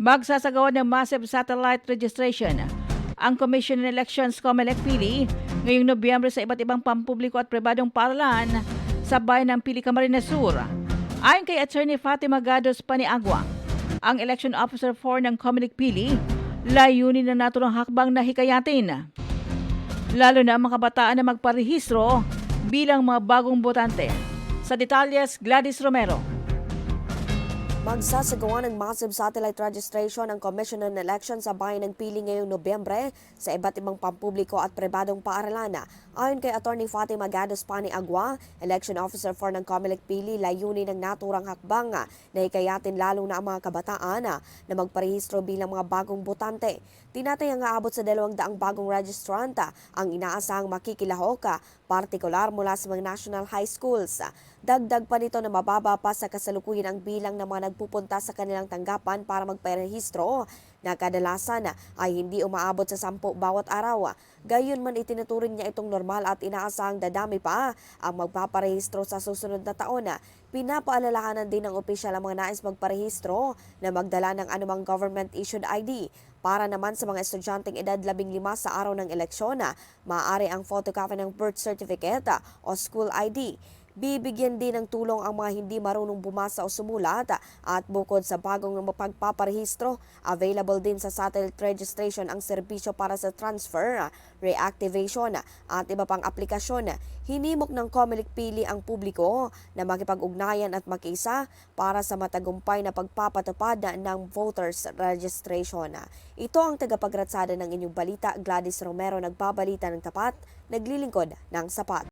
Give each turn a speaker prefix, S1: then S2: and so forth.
S1: Magsasagawa ng massive satellite registration ang Commission on Elections COMELEC Pili ngayong Nobyembre sa iba't ibang pampubliko at pribadong paralan sa bayan ng Pili Camarines Sur. Ayon kay Attorney Fatima Gados Paniagua, ang election officer 4 ng COMELEC Pili, layunin na nato ng hakbang na hikayatin. Lalo na ang mga kabataan na magparehistro bilang mga bagong botante. Sa detalyes, Gladys Romero.
S2: Magsasagawa ng massive satellite registration ang Commission on Elections sa bayan ng Pili ngayong Nobyembre sa iba't ibang pampubliko at pribadong paaralan. Ayon kay Attorney Fatima Gados Pani Agua, Election Officer for ng Comelec Pili, layunin ng naturang hakbang na hikayatin lalo na ang mga kabataan na magparehistro bilang mga bagong botante. Tinatayang aabot sa dalawang daang bagong registrant ang inaasahang makikilahok, partikular mula sa mga national high schools. Dagdag pa nito na mababa pa sa kasalukuyan ang bilang ng mga nagpupunta sa kanilang tanggapan para magparehistro na kadalasan ay hindi umaabot sa sampu bawat araw. Gayon man itinuturing niya itong normal at inaasahang dadami pa ang magpaparehistro sa susunod na taon. Pinapaalalahanan din ng opisyal ang mga nais magparehistro na magdala ng anumang government-issued ID. Para naman sa mga estudyanteng edad 15 sa araw ng eleksyon, maaari ang photocopy ng birth certificate o school ID. Bibigyan din ng tulong ang mga hindi marunong bumasa o sumulat at bukod sa bagong pagpaparehistro, available din sa satellite registration ang serbisyo para sa transfer, reactivation at iba pang aplikasyon. Hinimok ng Comelec Pili ang publiko na makipag-ugnayan at makiisa para sa matagumpay na pagpapatupad ng voters registration. Ito ang tagapagratsada ng inyong balita, Gladys Romero nagbabalita ng tapat, naglilingkod ng sapat.